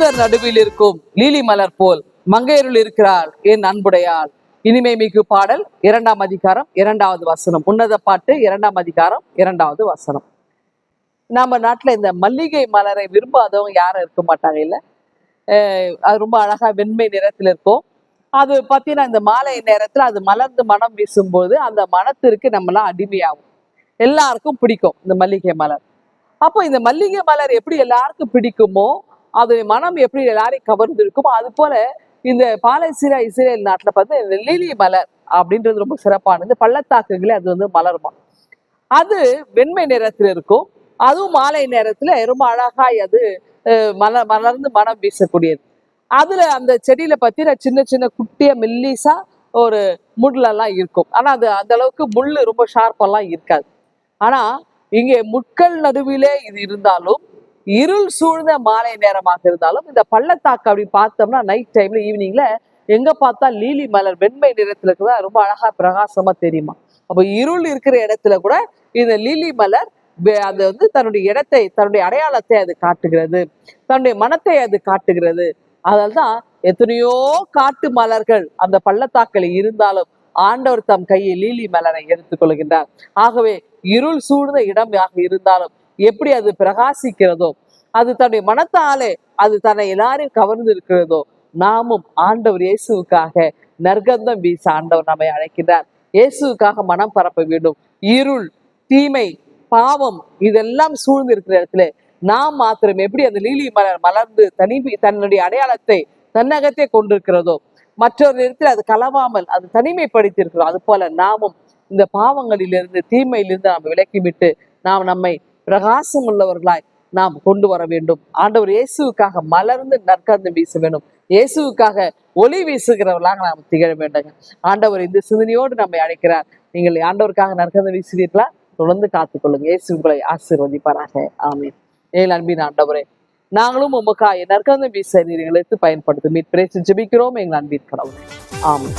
மாதர் நடுவில் இருக்கும் லீலி மலர் போல் மங்கையருள் இருக்கிறார். என் அன்புடையாள் இனிமை மிகு பாடல் இரண்டாம் அதிகாரம் இரண்டாவது வசனம். உன்னத பாட்டு இரண்டாம் அதிகாரம் இரண்டாவது வசனம். நம்ம நாட்டுல இந்த மல்லிகை மலரை விரும்பாதவங்க யாரும் இருக்க மாட்டாங்க இல்ல? அஹ் அது ரொம்ப அழகா வெண்மை நிறத்தில் இருக்கும். அது பார்த்தீங்கன்னா இந்த மாலை நேரத்துல அது மலர்ந்து மனம் வீசும்போது அந்த மனத்திற்கு நம்மளாம் அடிமையாகும். எல்லாருக்கும் பிடிக்கும் இந்த மல்லிகை மலர். அப்போ இந்த மல்லிகை மலர் எப்படி எல்லாருக்கும் பிடிக்குமோ அது மனம் எப்படி எல்லாரையும் கவர்ந்து இருக்குமோ அது போல இந்த பாலஸ்தீனா இஸ்ரேல் நாட்டுல பார்த்து இந்த லிலி மலர் அப்படின்றது ரொம்ப சிறப்பானது. பள்ளத்தாக்குகளே அது வந்து மலருமா? அது வெண்மை நிறத்துல இருக்கும். அதுவும் மாலை நேரத்துல ரொம்ப அழகாய் அது அஹ், மலர் மலர்ந்து மனம் வீசக்கூடியது. அதுல அந்த செடியில பத்தின சின்ன சின்ன குட்டிய மெல்லிசா ஒரு முள்ளெல்லாம் இருக்கும். ஆனா அது அந்த அளவுக்கு முள்ளு ரொம்ப ஷார்ப்பெல்லாம் இருக்காது. ஆனா இங்கே முட்கள் நடுவிலே இது இருந்தாலும் இருள் சூழ்ந்த மாலை நேரமாக இருந்தாலும் இந்த பள்ளத்தாக்கு அப்படி பார்த்தோம்னா நைட் டைம்ல ஈவினிங்ல எங்க பார்த்தா லீலி மலர் வெண்மை நிறத்துல கூட ரொம்ப அழகா பிரகாசமா தெரியுமா? அப்போ இருள் இருக்கிற இடத்துல கூட இந்த லீலி மலர் அது வந்து தன்னுடைய இடத்தை தன்னுடைய அடையாளத்தை அது காட்டுகிறது. தன்னுடைய மனத்தை அது காட்டுகிறது. அதனால்தான் எத்தனையோ காட்டு மலர்கள் அந்த பள்ளத்தாக்கில் இருந்தாலும் ஆண்டவர் தம் கையில் லீலி மலரை எடுத்துக்கொள்கின்றார் ஆகவே இருள் சூழ்ந்த இடமாக இருந்தாலும் எப்படி அது பிரகாசிக்கிறதோ அது தன்னுடைய மனத்தாலே அது தன்னை எல்லாரையும் கவர்ந்து இருக்கிறதோ நாமும் ஆண்டவர் இயேசுவுக்காக நற்கந்தம் வீச ஆண்டவர் நம்மை அழைக்கிறார் இயேசுவுக்காக மனம் பரப்ப வேண்டும். இருள் தீமை பாவம் இதெல்லாம் சூழ்ந்து இருக்கிற இடத்துல நாம் மாத்திரம் எப்படி அந்த லீலி மலர் மலர்ந்து தனி தன்னுடைய அடையாளத்தை தன்னகத்தே கொண்டிருக்கிறதோ மற்றொரு இடத்தில் அது கலவாமல் அது தனிமைப்படுத்தி அது போல நாமும் இந்த பாவங்களிலிருந்து தீமையிலிருந்து நாம் விலக்கிவிட்டு நாம் நம்மை பிரகாசம் உள்ளவர்களாய் நாம் கொண்டு வர வேண்டும். ஆண்டவர் இயேசுவுக்காக மலர்ந்து நற்கந்து வீச வேண்டும். இயேசுவுக்காக ஒளி வீசுகிறவர்களாக நாம் திகழ வேண்டுங்க. ஆண்டவர் இந்த சிந்தனையோடு நம்மை அழைக்கிறார். நீங்கள் ஆண்டவருக்காக நற்கந்து வீசுவீர்களா? தொடர்ந்து காத்துக்கொள்ளுங்க. இயேசு உங்களை ஆசீர்வதிப்பாராக. ஆமீன். ஏழு அன்பின் ஆண்டவரே நாங்களும் உமக்காய நற்கந்தம் வீச நீர் எங்களுக்கு பயன்படுத்தும். மீட் பிரேசி ஜெபிக்கிறோம் எங்கள் அன்பின் கடவுளே. ஆமாம்